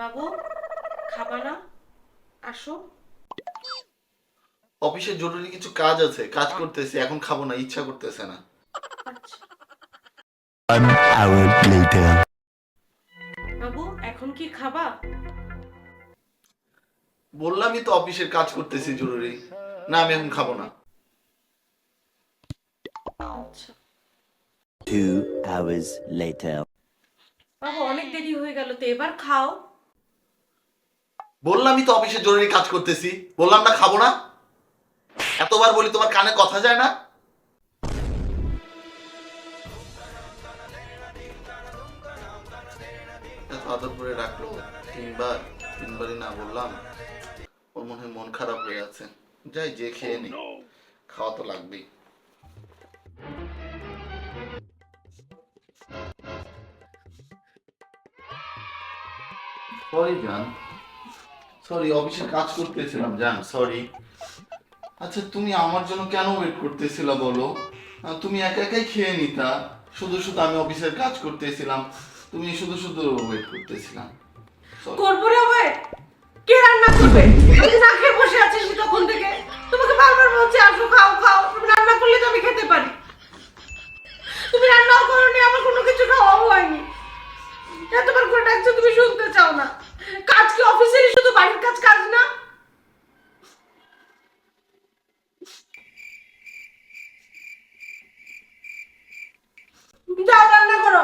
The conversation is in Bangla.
বাবু খাবা না আসো। অফিসে জরুরি কিছু কাজ আছে কাজ করতেছি এখন খাব না ইচ্ছা করতেছে না। আচ্ছা। One hour later. বাবু এখন কি খাবা? বললামই তো অফিসের কাজ করতেছি জরুরি। না আমি এখন খাব না। আচ্ছা। Two hours later. বাবু অনেক দেরি হয়ে গেল তো এবার খাও। বললামই তো অফিসে জরুরি কাজ করতেছি। বললাম না, খাব না। এতবার বলি তোমার কানে কথা যায় না। আদর করে রাখল, তিনবার, তিনবারই না বললাম। ওর মনে হয় মন খারাপ হয়ে আছে। যাই, যে খেয়ে নি খাওয়া তো লাগবেই। সরি, জান। সরি অফিসে কাজ করতেছিলাম, জান সরি আচ্ছা তুমি আমার জন্য কেন ওয়েট করতেছিলা বলো? তুমি একা একাই খেয়ে নিতা। শুধু শুধু আমি অফিসের কাজ করতেছিলাম। তুমি শুধু শুধু ওয়েট করতেছিলাম. করব রে ওয়েট কে রান্না করবে? তুমি না খেয়ে বসে আছিস তখন থেকে। তোমাকে বারবার বলছি, আসো, খাও খাও। তুমি রান্না করলে তো আমি খেতে পারি। তুমি রান্নাও করোনি, আমার কোনো কিছু খাওয়াও হয়নি। এতবার করে ডাকছো, তুমি শুনতে চাও না। যাও রান্না করো